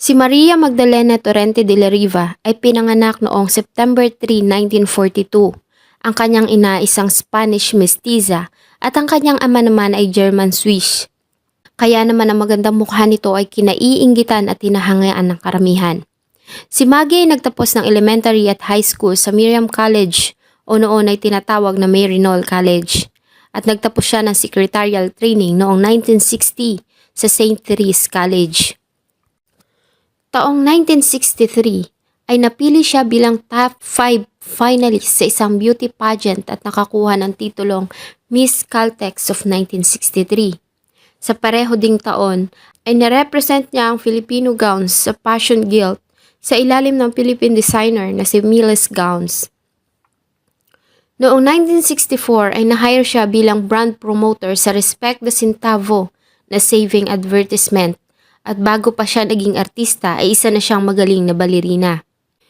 Si Maria Magdalena Torrente de la Riva ay pinanganak noong September 3, 1942. Ang kanyang ina isang Spanish mestiza at ang kanyang ama naman ay German Swiss. Kaya naman ang magandang mukha nito ay kinaiinggitan at tinahangayaan ng karamihan. Si Maggie ay nagtapos ng elementary at high school sa Miriam College o noon ay tinatawag na Maryknoll College at nagtapos siya ng secretarial training noong 1960 sa St. Therese College. Taong 1963 ay napili siya bilang top 5 finalist sa isang beauty pageant at nakakuha ng titulong Miss Caltex of 1963. Sa pareho ding taon ay narepresent niya ang Filipino gowns sa Passion Guild sa ilalim ng Philippine designer na si Miles Gowns. Noong 1964 ay na-hire siya bilang brand promoter sa Respect the Centavo na saving advertisement at bago pa siya naging artista ay isa na siyang magaling na balerina.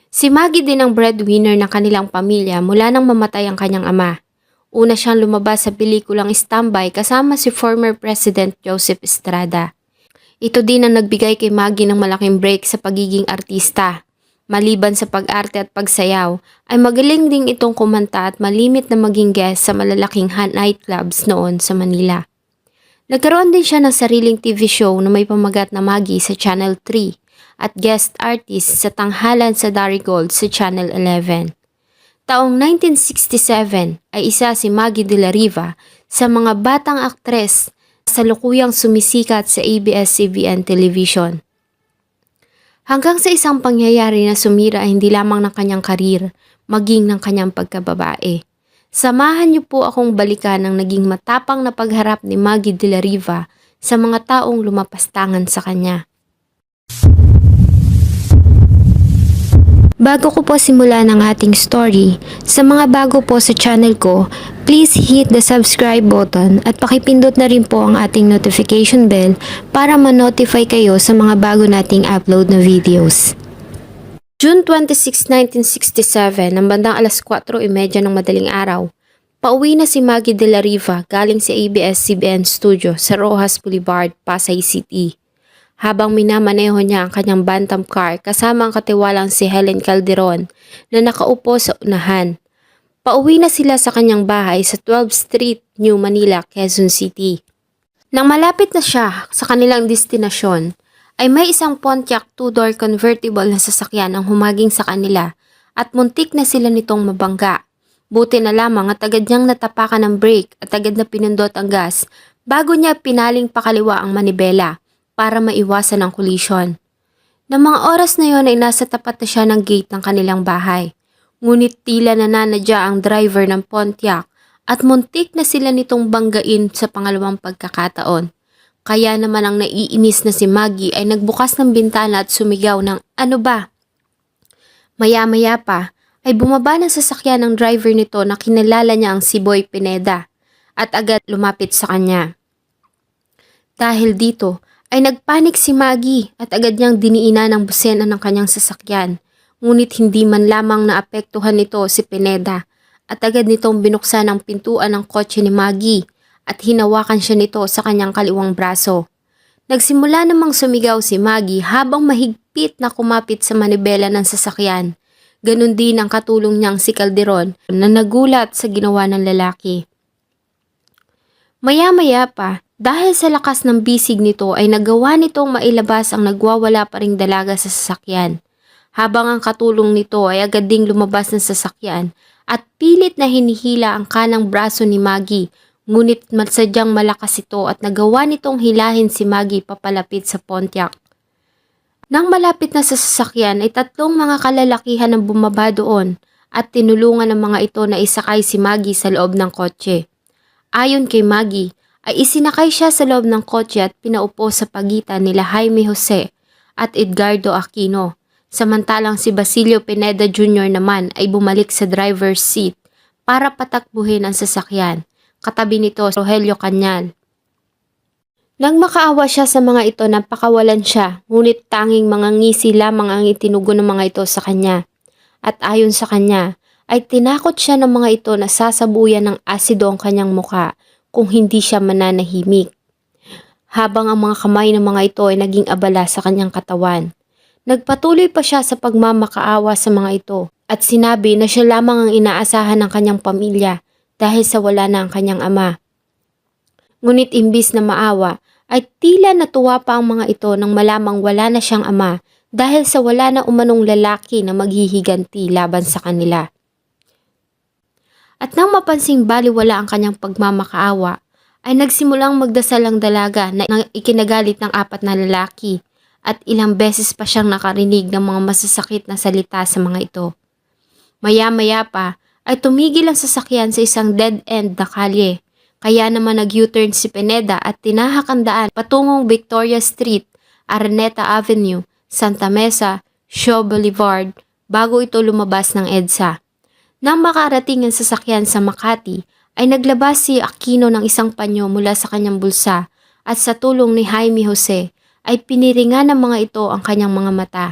Si Maggie din ang breadwinner ng kanilang pamilya mula nang mamatay ang kanyang ama. Una siyang lumabas sa pelikulang Standby kasama si former President Joseph Estrada. Ito din ang nagbigay kay Maggie ng malaking break sa pagiging artista. Maliban sa pag-arte at pagsayaw, ay magaling ding itong kumanta at malimit na maging guest sa malalaking nightclubs noon sa Manila. Nagkaroon din siya ng sariling TV show na may pamagat na Maggie sa Channel 3 at guest artist sa Tanghalan sa Darigold sa Channel 11. Taong 1967 ay isa si Maggie de la Riva sa mga batang aktres sa lukuyang sumisikat sa ABS-CBN television. Hanggang sa isang pangyayari na sumira hindi lamang ng kanyang karir, maging ng kanyang pagkababae. Samahan niyo po akong balikan ang naging matapang na pagharap ni Maggie de la Riva sa mga taong lumapastangan sa kanya. Bago ko po simula ng ating story, sa mga bago po sa channel ko, please hit the subscribe button at pakipindot na rin po ang ating notification bell para ma-notify kayo sa mga bago nating upload na videos. June 26, 1967, ng bandang alas 4.30 ng madaling araw, pauwi na si Maggie de la Riva galing sa ABS-CBN studio sa Rojas Boulevard, Pasay City. Habang minamaneho niya ang kanyang bantam car kasama ang katiwalang si Helen Calderon na nakaupo sa unahan. Pauwi na sila sa kanyang bahay sa 12th Street, New Manila, Quezon City. Nang malapit na siya sa kanilang destinasyon, ay may isang Pontiac two-door convertible na sasakyan ang humaging sa kanila at muntik na sila nitong mabangga. Buti na lamang at agad niyang natapakan ng brake at agad na pinindot ang gas bago niya pinaling pakaliwa ang manibela para maiwasan ang collision. Nang mga oras na yon ay nasa tapat na siya ng gate ng kanilang bahay. Ngunit tila nananadya ang driver ng Pontiac at muntik na sila nitong banggain sa pangalawang pagkakataon. Kaya naman ang naiinis na si Maggie ay nagbukas ng bintana at sumigaw ng ano ba? Maya-maya pa ay bumaba ng sasakyan ng driver nito na kinalala niya ang si Boy Pineda at agad lumapit sa kanya. Dahil dito ay nagpanik si Maggie at agad niyang diniina ng busena ng kanyang sasakyan. Ngunit hindi man lamang naapektuhan nito si Pineda at agad nitong binuksan ang pintuan ng kotse ni Maggie at hinawakan siya nito sa kanyang kaliwang braso. Nagsimula namang sumigaw si Maggie habang mahigpit na kumapit sa manibela ng sasakyan. Ganon din ang katulong niyang si Calderon na nagulat sa ginawa ng lalaki. Maya-maya pa, dahil sa lakas ng bisig nito ay nagawa nitong mailabas ang nagwawala pa ring dalaga sa sasakyan. Habang ang katulong nito ay agad ding lumabas ng sasakyan at pilit na hinihila ang kanang braso ni Maggie ngunit matsadyang malakas ito at nagawa nitong hilahin si Maggie papalapit sa Pontiac. Nang malapit na sa sasakyan ay tatlong mga kalalakihan ang bumaba doon at tinulungan ng mga ito na isakay si Maggie sa loob ng kotse. Ayon kay Maggie, ay isinakay siya sa loob ng kotse at pinaupo sa pagitan nila Jaime Jose at Edgardo Aquino. Samantalang si Basilio Pineda Jr. naman ay bumalik sa driver's seat para patakbuhin ang sasakyan. Katabi nito Rogelio Canyan. Nang makaawa siya sa mga ito, napakawalan siya, ngunit tanging mga ngisi lamang ang itinugo ng mga ito sa kanya. At ayon sa kanya, ay tinakot siya ng mga ito na sasabuyan ng asido ang kanyang muka kung hindi siya mananahimik. Habang ang mga kamay ng mga ito ay naging abala sa kanyang katawan. Nagpatuloy pa siya sa pagmamakaawa sa mga ito at sinabi na siya lamang ang inaasahan ng kanyang pamilya dahil sa wala na ang kanyang ama. Ngunit imbis na maawa, ay tila natuwa pa ang mga ito nang malamang wala na siyang ama dahil sa wala na umanong lalaki na maghihiganti laban sa kanila. At nang mapansing baliwala ang kanyang pagmamakaawa, ay nagsimulang magdasal ang dalaga na ikinagalit ng apat na lalaki at ilang beses pa siyang nakarinig ng mga masasakit na salita sa mga ito. Maya-maya pa ay tumigil ang sasakyan sa isang dead-end na kalye. Kaya naman nag-U-turn si Pineda at tinahak ang daan patungong Victoria Street, Araneta Avenue, Santa Mesa, Shaw Boulevard bago ito lumabas ng EDSA. Nang makarating ang sasakyan sa Makati, ay naglabas si Aquino ng isang panyo mula sa kanyang bulsa at sa tulong ni Jaime Jose ay piniringan ng mga ito ang kanyang mga mata.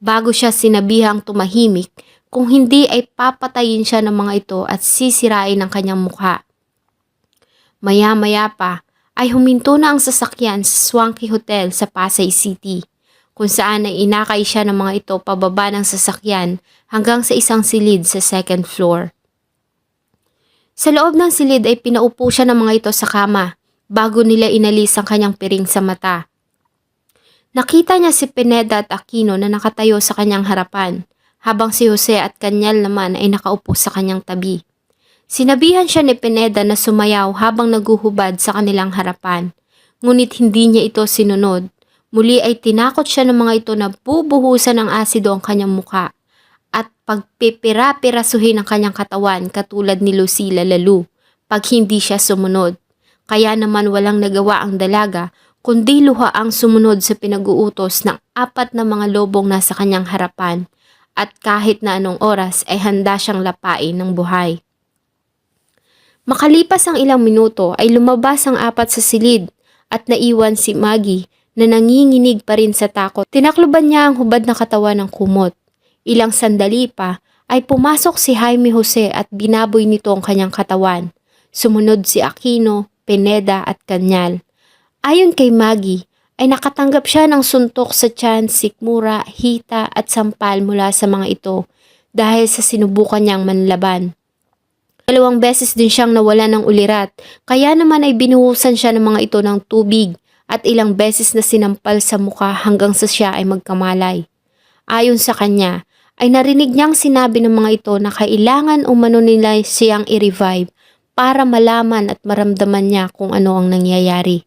Bago siya sinabihang tumahimik, kung hindi ay papatayin siya ng mga ito at sisirain ang kanyang mukha. Maya-maya pa ay huminto na ang sasakyan sa Swanky Hotel sa Pasay City, kung saan ay inakay siya ng mga ito pababa ng sasakyan hanggang sa isang silid sa second floor. Sa loob ng silid ay pinaupo siya ng mga ito sa kama bago nila inalis ang kanyang piring sa mata. Nakita niya si Pineda at Aquino na nakatayo sa kanyang harapan, habang si Jose at Kanyal naman ay nakaupo sa kanyang tabi. Sinabihan siya ni Pineda na sumayaw habang naguhubad sa kanilang harapan, ngunit hindi niya ito sinunod. Muli ay tinakot siya ng mga ito na bubuhusan ng asido ang kanyang muka at pagpipira-pirasuhin ang kanyang katawan katulad ni Lucila Lalu pag hindi siya sumunod. Kaya naman walang nagawa ang dalaga kundi luha ang sumunod sa pinag-uutos ng apat na mga lobong nasa kanyang harapan at kahit na anong oras ay handa siyang lapain ng buhay. Makalipas ang ilang minuto ay lumabas ang apat sa silid at naiwan si Maggie na nanginginig pa rin sa takot. Tinakloban niya ang hubad na katawan ng kumot. Ilang sandali pa ay pumasok si Jaime Jose at binaboy nito ang kanyang katawan. Sumunod si Aquino, Pineda at Kanyal. Ayon kay Maggie, ay nakatanggap siya ng suntok sa tiyan, sikmura, hita at sampal mula sa mga ito dahil sa sinubukan niyang manlaban. Dalawang beses din siyang nawala ng ulirat, kaya naman ay binuhusan siya ng mga ito ng tubig at ilang beses na sinampal sa mukha hanggang sa siya ay magkamalay. Ayon sa kanya, ay narinig niyang sinabi ng mga ito na kailangan umano nila siyang i-revive para malaman at maramdaman niya kung ano ang nangyayari.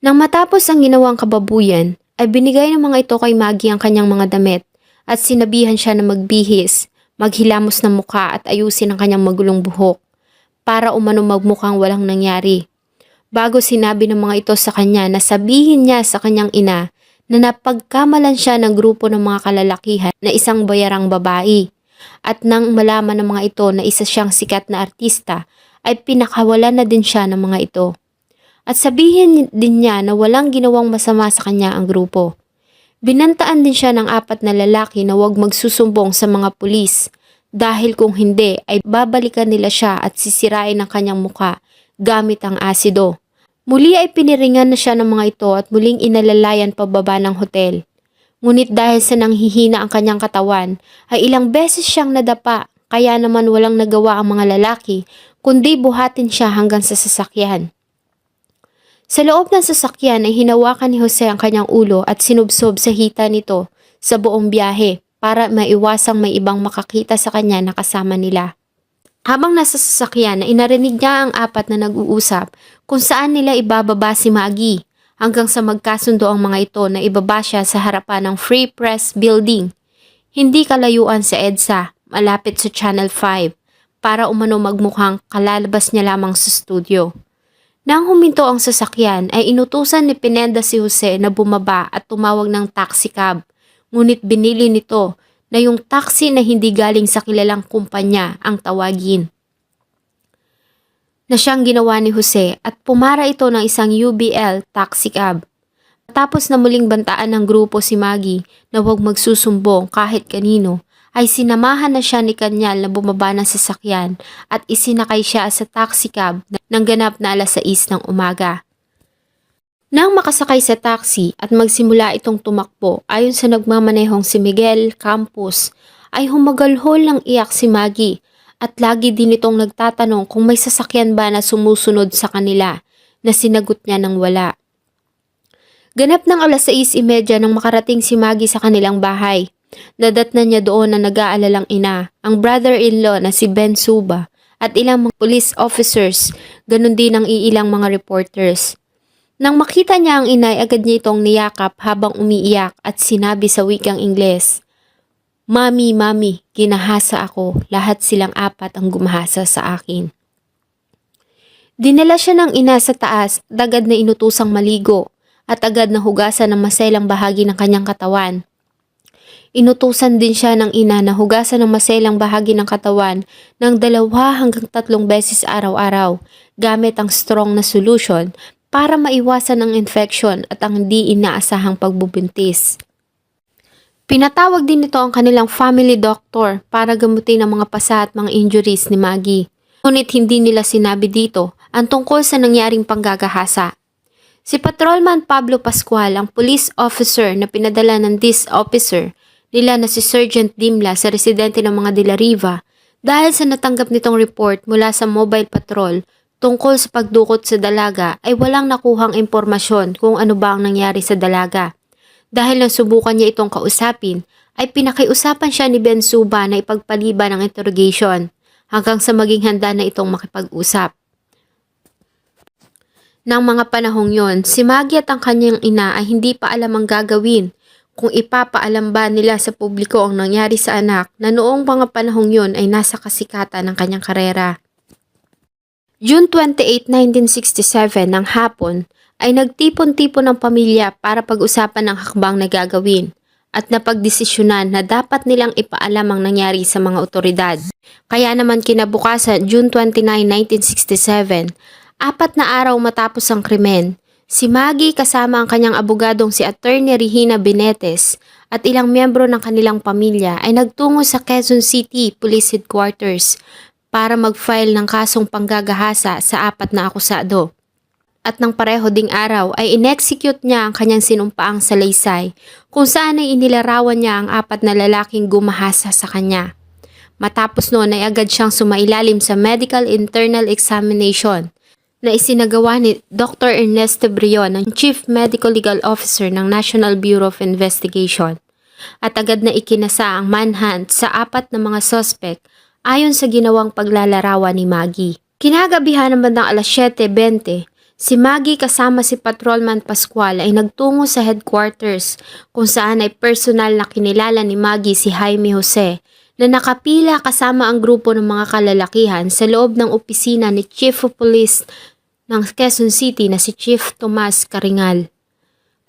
Nang matapos ang ginawang kababuyan, ay binigay ng mga ito kay Maggie ang kanyang mga damit at sinabihan siya na magbihis, maghilamos ng mukha at ayusin ang kanyang magulong buhok para umano magmukhang walang nangyari. Bago sinabi ng mga ito sa kanya na sabihin niya sa kanyang ina na napagkamalan siya ng grupo ng mga kalalakihan na isang bayarang babae. At nang malaman ng mga ito na isa siyang sikat na artista, ay pinakawalan na din siya ng mga ito. At sabihin din niya na walang ginawang masama sa kanya ang grupo. Binantaan din siya ng apat na lalaki na huwag magsusumbong sa mga pulis dahil kung hindi ay babalikan nila siya at sisirain ang kanyang muka gamit ang asido. Muli ay piniringan na siya ng mga ito at muling inalalayan pababa ng hotel. Ngunit dahil sa nanghihina ang kanyang katawan, ay ilang beses siyang nadapa kaya naman walang nagawa ang mga lalaki kundi buhatin siya hanggang sa sasakyan. Sa loob ng sasakyan ay hinawakan ni Jose ang kanyang ulo at sinubsob sa hita nito sa buong biyahe para maiwasang may ibang makakita sa kanya na kasama nila. Habang nasa sasakyan, ay inarinig niya ang apat na nag-uusap kung saan nila ibababa si Maggie hanggang sa magkasundo ang mga ito na ibaba siya sa harapan ng Free Press Building. Hindi kalayuan sa EDSA, malapit sa Channel 5, para umano magmukhang kalalabas niya lamang sa studio. Nang huminto ang sasakyan ay inutusan ni Pineda si Jose na bumaba at tumawag ng taxi cab. Ngunit binili nito na yung taxi na hindi galing sa kilalang kumpanya ang tawagin. Na siyang ginawa ni Jose at pumara ito ng isang UBL taxi cab. Matapos na muling bantaan ng grupo si Maggie na huwag magsusumbong kahit kanino, ay sinamahan na siya ni Kanyal na bumaba ng sasakyan at isinakay siya sa taxi cab ng ganap na alas 6 ng umaga. Nang makasakay sa taxi at magsimula itong tumakbo ayon sa nagmamanehong si Miguel Campos, ay humagalhol ng iyak si Maggie at lagi din itong nagtatanong kung may sasakyan ba na sumusunod sa kanila na sinagot niya ng wala. Ganap ng alas 6.30 nang makarating si Maggie sa kanilang bahay. Nadat na niya doon na nag-aalalang ina, ang brother-in-law na si Ben Suba at ilang mga police officers, ganun din ang iilang mga reporters. Nang makita niya ang inay, agad niya itong niyakap habang umiiyak at sinabi sa wikang Ingles, Mami, mami, ginahasa ako. Lahat silang apat ang gumahasa sa akin. Dinala siya ng ina sa taas, dagad na inutusang maligo at agad na hugasan ng maselang bahagi ng kanyang katawan. Inutusan din siya ng ina na hugasan ng maselang bahagi ng katawan ng dalawa hanggang tatlong beses araw-araw gamit ang strong na solution para maiwasan ang infection at ang di inaasahang pagbubuntis. Pinatawag din nito ang kanilang family doctor para gamutin ang mga pasa at mga injuries ni Maggie. Ngunit hindi nila sinabi dito ang tungkol sa nangyaring panggagahasa. Si Patrolman Pablo Pascual ang police officer na pinadala ng this officer nila na si Sergeant Dimla sa residente ng mga De Riva dahil sa natanggap nitong report mula sa mobile patrol tungkol sa pagdukot sa dalaga ay walang nakuhang impormasyon kung ano ba ang nangyari sa dalaga. Dahil nang subukan niya itong kausapin, ay pinakiusapan siya ni Ben Suba na ipagpaliban ang interrogation hanggang sa maging handa na itong makipag-usap. Nang mga panahong yon, si Maggie at ang kanyang ina ay hindi pa alam ang gagawin kung ipapaalam ba nila sa publiko ang nangyari sa anak na noong mga panahong yon ay nasa kasikatan ng kanyang karera. June 28, 1967 ng hapon ay nagtipon-tipon ng pamilya para pag-usapan ang hakbang na gagawin at napagdesisyonan na dapat nilang ipaalam ang nangyari sa mga otoridad. Kaya naman kinabukasan June 29, 1967, apat na araw matapos ang krimen, si Maggie kasama ang kanyang abogadong si Attorney Regina Benetes at ilang miyembro ng kanilang pamilya ay nagtungo sa Quezon City Police Headquarters para mag-file ng kasong panggagahasa sa apat na akusado. At ng pareho ding araw ay inexecute niya ang kanyang sinumpaang salaysay kung saan ay inilarawan niya ang apat na lalaking gumahasa sa kanya. Matapos noon ay agad siyang sumailalim sa medical internal examination na isinagawa ni Dr. Ernesto Brion, ang Chief Medical Legal Officer ng National Bureau of Investigation. At agad na ikinasa ang manhunt sa apat na mga suspect ayon sa ginawang paglalarawan ni Maggie. Kinagabihan ng bandang alas 7.20, si Maggie kasama si Patrolman Pascual ay nagtungo sa headquarters kung saan ay personal na kinilala ni Maggie si Jaime Jose na nakapila kasama ang grupo ng mga kalalakihan sa loob ng opisina ni Chief of Police ng Quezon City na si Chief Tomas Karingal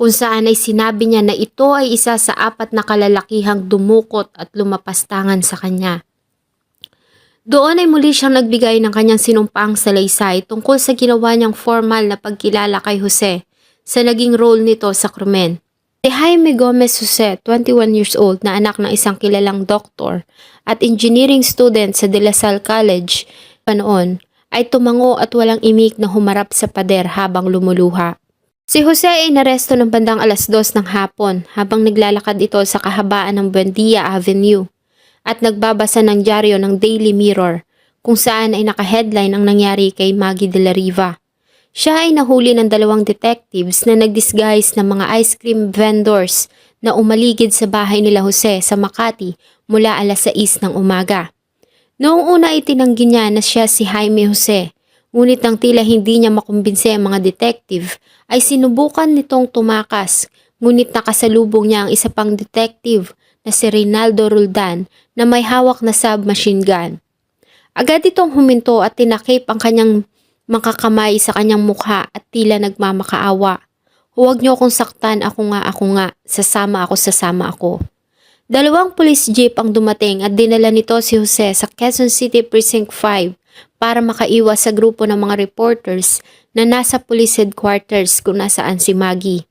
kung saan ay sinabi niya na ito ay isa sa apat na kalalakihang dumukot at lumapastangan sa kanya. Doon ay muli siyang nagbigay ng kanyang sinumpaang salaysay tungkol sa ginawa niyang formal na pagkilala kay Jose sa naging role nito sa krimen. Si Jaime Gomez Jose, 21 years old na anak ng isang kilalang doktor at engineering student sa De La Salle College pa noon, ay tumango at walang imik na humarap sa pader habang lumuluha. Si Jose ay naresto ng bandang alas dos ng hapon habang naglalakad ito sa kahabaan ng Buendia Avenue at nagbabasa ng dyaryo ng Daily Mirror kung saan ay naka-headline ang nangyari kay Maggie de la Riva. Siya ay nahuli ng dalawang detectives na nagdisguise ng mga ice cream vendors na umaligid sa bahay nila Jose sa Makati mula alas 6 ng umaga. Noong una ay tinanggi niya na siya si Jaime Jose, ngunit nang tila hindi niya makumbinse ang mga detective, ay sinubukan nitong tumakas, ngunit nakasalubong niya ang isa pang detective na si Reynaldo Roldan na may hawak na submachine gun. Agad itong huminto at tinakip ang kanyang makakamay sa kanyang mukha at tila nagmamakaawa. Huwag niyo akong saktan, ako nga, ako nga, sasama ako, sasama ako. Dalawang police jeep ang dumating at dinala nito si Jose sa Quezon City Precinct 5 para makaiwas sa grupo ng mga reporters na nasa police headquarters kung nasaan si Maggie.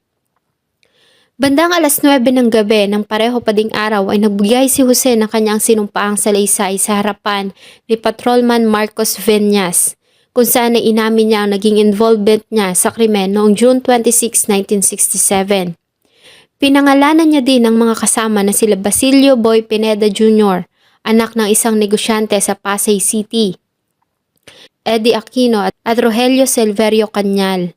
Bandang alas 9 ng gabi ng pareho pa ding araw ay nagbigay si Jose ng kanyang sinumpaang salaysay sa harapan ni Patrolman Marcos Venyas kung saan ay inamin niya ang naging involvement niya sa krimen noong June 26, 1967. Pinangalanan niya din ang mga kasama na sila Basilio Boy Pineda Jr., anak ng isang negosyante sa Pasay City, Eddie Aquino at, Rogelio Silverio Cañal.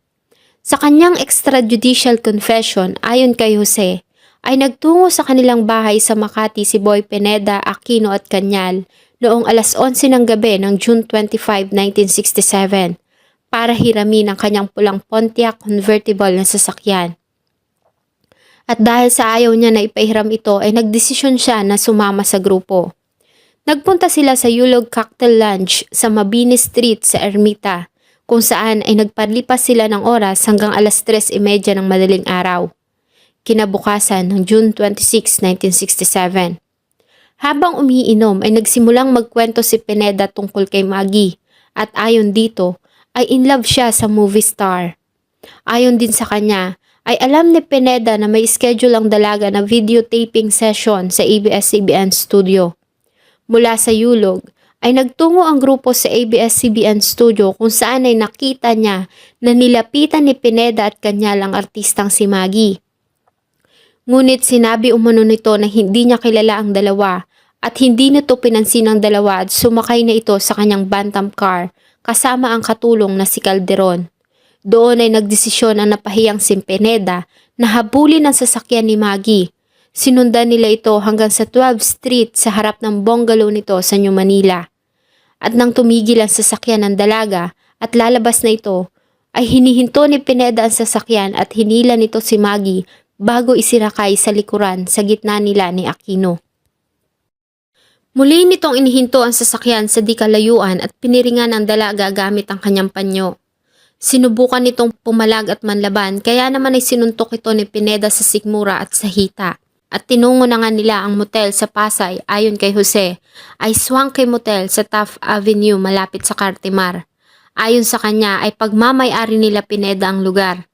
Sa kanyang extrajudicial confession ayon kay Jose, ay nagtungo sa kanilang bahay sa Makati si Boy Pineda, Aquino at Cañal noong alas 11 ng gabi ng June 25, 1967 para hiramin ang kanyang pulang Pontiac convertible na sasakyan. At dahil sa ayaw niya na ipahiram ito ay nagdesisyon siya na sumama sa grupo. Nagpunta sila sa Yulog Cocktail Lounge sa Mabini Street sa Ermita kung saan ay nagpalipas sila ng oras hanggang alas 3.30 ng madaling araw. Kinabukasan ng June 26, 1967. Habang umiinom ay nagsimulang magkwento si Pineda tungkol kay Maggie at ayon dito ay in love siya sa movie star. Ayon din sa kanya ay alam ni Pineda na may schedule ang dalaga na videotaping session sa ABS-CBN studio. Mula sa Yulog ay nagtungo ang grupo sa ABS-CBN studio kung saan ay nakita niya na nilapitan ni Pineda at kanya lang artistang si Maggie. Ngunit sinabi umano nito na hindi niya kilala ang dalawa at hindi nito pinansin ang dalawa at sumakay na ito sa kanyang bantam car kasama ang katulong na si Calderon. Doon ay nagdesisyon ang napahiyang si Pineda na habulin ang sasakyan ni Maggie. Sinundan nila ito hanggang sa 12th Street sa harap ng bungalow nito sa New Manila. At nang tumigil ang sasakyan ng dalaga at lalabas na ito, ay hinihinto ni Pineda ang sasakyan at hinila nito si Maggie bago isirakay sa likuran sa gitna nila ni Aquino. Muli nitong inihinto ang sasakyan sa di kalayuan at piniringan ng dalaga gamit ang kanyang panyo. Sinubukan nitong pumalag at manlaban kaya naman ay sinuntok ito ni Pineda sa sigmura at sa hita. At tinungo na nga nila ang motel sa Pasay ayon kay Jose ay Swanky Motel sa Taft Avenue malapit sa Cartimar. Ayon sa kanya ay pagmamay-ari nila Pineda ang lugar.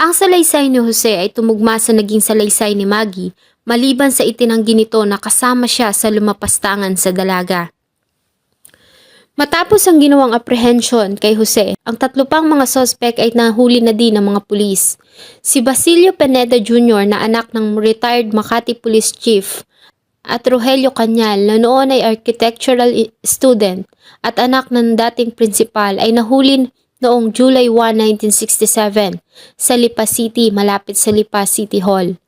Ang salaysay ni Jose ay tumugma sa naging salaysay ni Maggie maliban sa itinanggi nito na kasama siya sa lumapastangan sa dalaga. Matapos ang ginawang apprehension kay Jose, ang tatlo pang mga sospek ay nahuli na din ng mga pulis. Si Basilio Pineda Jr. na anak ng retired Makati Police Chief at Rogelio Cañal na noon ay architectural student at anak ng dating principal ay nahuli noong July 1, 1967 sa Lipa City malapit sa Lipa City Hall.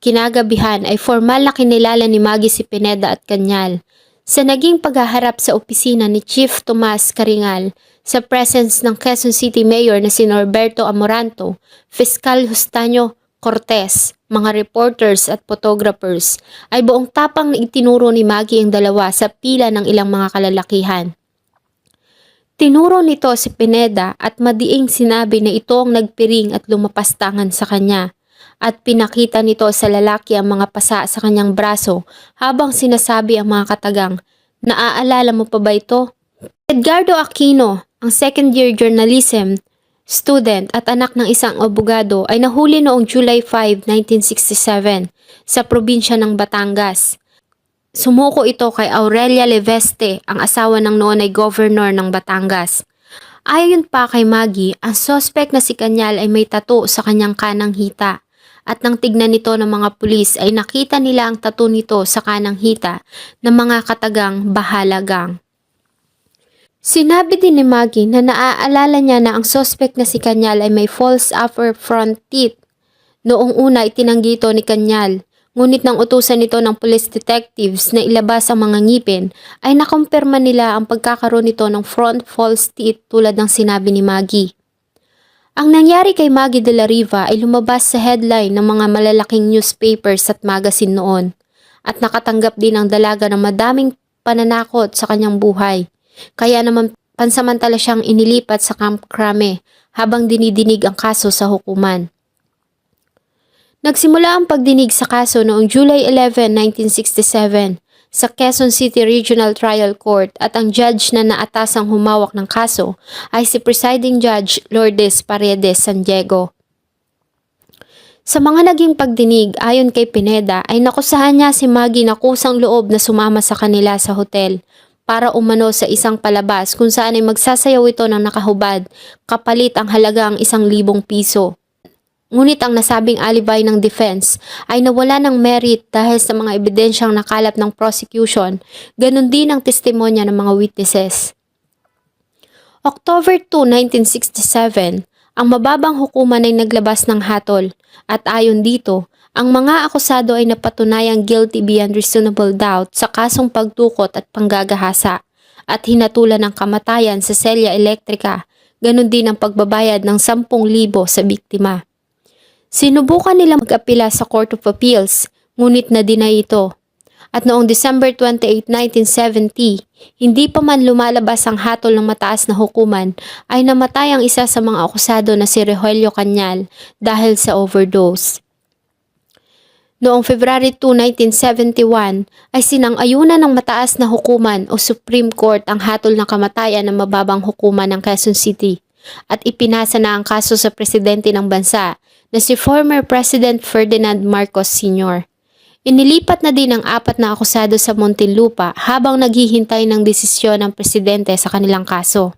Kinagabihan ay formal na kinilala ni Maggie si Pineda at Cañal sa naging paghaharap sa opisina ni Chief Tomas Caringal sa presence ng Quezon City Mayor na si Norberto Amoranto, Fiscal Justanyo Cortez, mga reporters at photographers, ay buong tapang itinuro ni Maggie ang dalawa sa pila ng ilang mga kalalakihan. Tinuro nito si Pineda at madiing sinabi na ito ang nagpiring at lumapastangan sa kanya at pinakita nito sa lalaki ang mga pasa sa kanyang braso habang sinasabi ang mga katagang, Naaalala mo pa ba ito? Edgardo Aquino, ang second year journalism student at anak ng isang abogado ay nahuli noong July 5, 1967 sa probinsya ng Batangas. Sumuko ito kay Aurelia Leveste, ang asawa ng noon ay governor ng Batangas. Ayon pa kay Maggie, ang sospek na si Kanyal ay may tato sa kanyang kanang hita. At nang tignan nito ng mga pulis ay nakita nila ang tato nito sa kanang hita ng mga katagang bahalagang. Sinabi din ni Maggie na naaalala niya na ang sospek na si Kanyal ay may false upper front teeth. Noong una itinanggi ito ni Kanyal, ngunit nang utusan nito ng police detectives na ilabas ang mga ngipin, ay nakumpirma nila ang pagkakaroon nito ng front false teeth tulad ng sinabi ni Maggie. Ang nangyari kay Maggie de la Riva ay lumabas sa headline ng mga malalaking newspapers at magazine noon at nakatanggap din ang dalaga ng madaming pananakot sa kanyang buhay. Kaya naman pansamantala siyang inilipat sa Camp Crame habang dinidinig ang kaso sa hukuman. Nagsimula ang pagdinig sa kaso noong July 11, 1967 sa Quezon City Regional Trial Court at ang judge na naatasang humawak ng kaso ay si Presiding Judge Lourdes Paredes San Diego. Sa mga naging pagdinig ayon kay Pineda ay nakusahan niya si Maggie na kusang loob na sumama sa kanila sa hotel para umano sa isang palabas kung saan ay magsasayaw ito ng nakahubad kapalit ang halagang isang libong piso. Ngunit ang nasabing alibi ng defense ay nawala ng merit dahil sa mga ebidensyang nakalap ng prosecution, ganun din ang testimonya ng mga witnesses. October 2, 1967, ang mababang hukuman ay naglabas ng hatol at ayon dito, ang mga akusado ay napatunayang guilty beyond reasonable doubt sa kasong pagtukot at panggagahasa at hinatulan ng kamatayan sa selya elektrika, ganun din ang pagbabayad ng 10,000 sa biktima. Sinubukan nila mag-apila sa Court of Appeals, ngunit na-deny ito. At noong December 28, 1970, hindi pa man lumalabas ang hatol ng mataas na hukuman, ay namatay ang isa sa mga akusado na si Rogelio Cañal dahil sa overdose. Noong February 2, 1971, ay sinang-ayunan ng mataas na hukuman o Supreme Court ang hatol ng kamatayan ng mababang hukuman ng Quezon City at ipinasa na ang kaso sa presidente ng bansa na si former President Ferdinand Marcos Sr. Inilipat na din ang apat na akusado sa Muntinlupa habang naghihintay ng desisyon ng presidente sa kanilang kaso.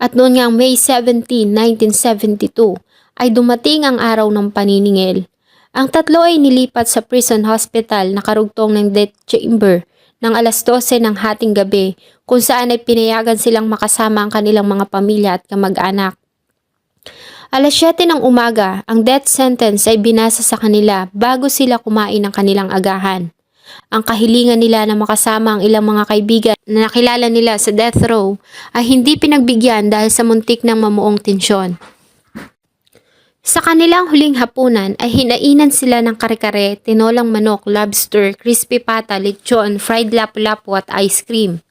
At noon ngang May 17, 1972, ay dumating ang araw ng paniningil. Ang tatlo ay nilipat sa prison hospital na karugtong ng death chamber ng alas 12 ng hating gabi kung saan ay pinayagan silang makasama ang kanilang mga pamilya at kamag-anak. Alas 7 ng umaga, ang death sentence ay binasa sa kanila bago sila kumain ng kanilang agahan. Ang kahilingan nila na makasama ang ilang mga kaibigan na nakilala nila sa death row ay hindi pinagbigyan dahil sa muntik ng mamuong tensyon. Sa kanilang huling hapunan ay hinainan sila ng kare-kare, tinolang manok, lobster, crispy pata, lechon, fried lapu-lapu at ice cream.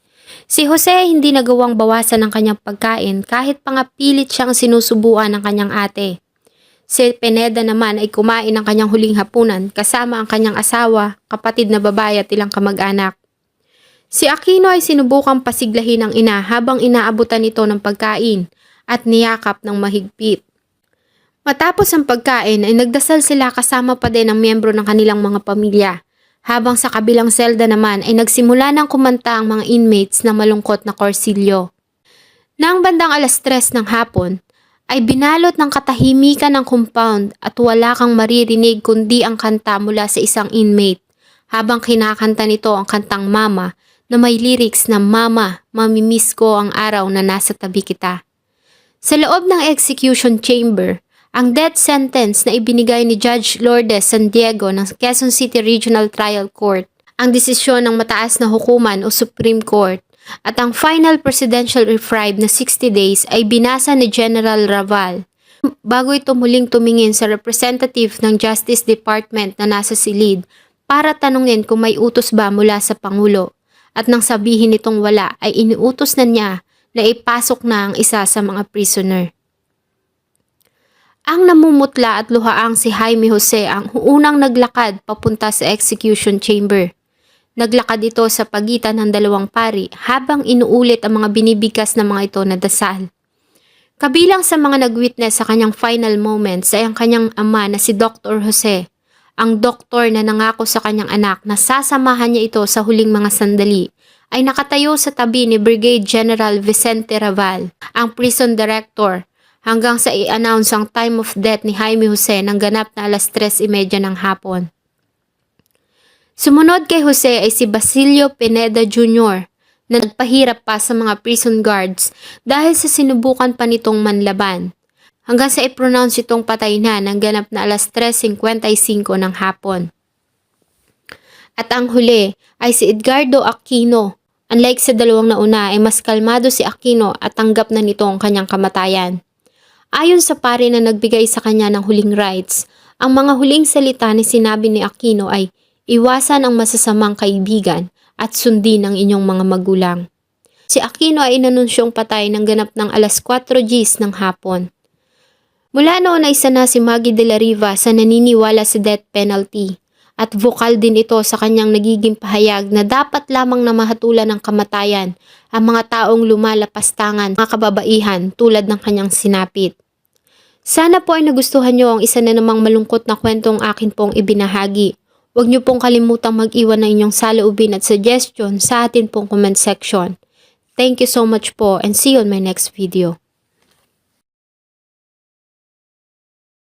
Si Jose hindi nagawang bawasan ng kanyang pagkain kahit pa nga pilit siyang sinusubuan ng kanyang ate. Si Pineda naman ay kumain ng kanyang huling hapunan kasama ang kanyang asawa, kapatid na babae at ilang kamag-anak. Si Aquino ay sinubukang pasiglahin ng ina habang inaabutan ito ng pagkain at niyakap ng mahigpit. Matapos ang pagkain ay nagdasal sila kasama pa din ang miyembro ng kanilang mga pamilya. Habang sa kabilang selda naman ay nagsimula ng kumanta ang mga inmates ng malungkot na korsilyo. Nang bandang alas tres ng hapon, ay binalot ng katahimikan ng compound at wala kang maririnig kundi ang kanta mula sa isang inmate habang kinakanta nito ang kantang Mama na may lyrics na Mama, mamimiss ko ang araw na nasa tabi kita. Sa loob ng execution chamber, ang death sentence na ibinigay ni Judge Lourdes San Diego ng Quezon City Regional Trial Court, ang desisyon ng mataas na hukuman o Supreme Court, at ang final presidential reprieve na 60 days ay binasa ni General Raval bago ito muling tumingin sa representative ng Justice Department na nasa silid para tanungin kung may utos ba mula sa Pangulo. At nang sabihin nitong wala ay iniutos na niya na ipasok na ang isa sa mga prisoner. Ang namumutla at luhaang si Jaime Jose ang unang naglakad papunta sa execution chamber. Naglakad ito sa pagitan ng dalawang pari habang inuulit ang mga binibigkas ng mga ito na dasal. Kabilang sa mga nag-witness sa kanyang final moments ay ang kanyang ama na si Dr. Jose, ang doktor na nangako sa kanyang anak na sasamahan niya ito sa huling mga sandali ay nakatayo sa tabi ni Brigade General Vicente Raval, ang prison director hanggang sa i-announce ang time of death ni Jaime Jose ng ganap na alas 3.30 ng hapon. Sumunod kay Jose ay si Basilio Pineda Jr. na nagpahirap pa sa mga prison guards dahil sa sinubukan pa nitong manlaban hanggang sa i-pronounce itong patay na ng ganap na alas 3.55 ng hapon. At ang huli ay si Edgardo Aquino. Unlike sa dalawang nauna ay mas kalmado si Aquino at tanggap na nito ang kanyang kamatayan. Ayon sa pare na nagbigay sa kanya ng huling rights, ang mga huling salita ni sinabi ni Aquino ay iwasan ang masasamang kaibigan at sundin ang inyong mga magulang. Si Aquino ay inanunsyong patay ng ganap ng alas 4 Gs ng hapon. Mula noon ay sana si Maggie de la Riva sa naniniwala sa death penalty at vokal din ito sa kanyang nagiging pahayag na dapat lamang na mahatulan ng kamatayan ang mga taong lumalapastangan, mga kababaihan tulad ng kanyang sinapit. Sana po ay nagustuhan nyo ang isa na namang malungkot na kwentong akin pong ibinahagi. Huwag niyo pong kalimutang mag-iwan ng inyong saloobin at suggestion sa atin pong comment section. Thank you so much po and see you on my next video.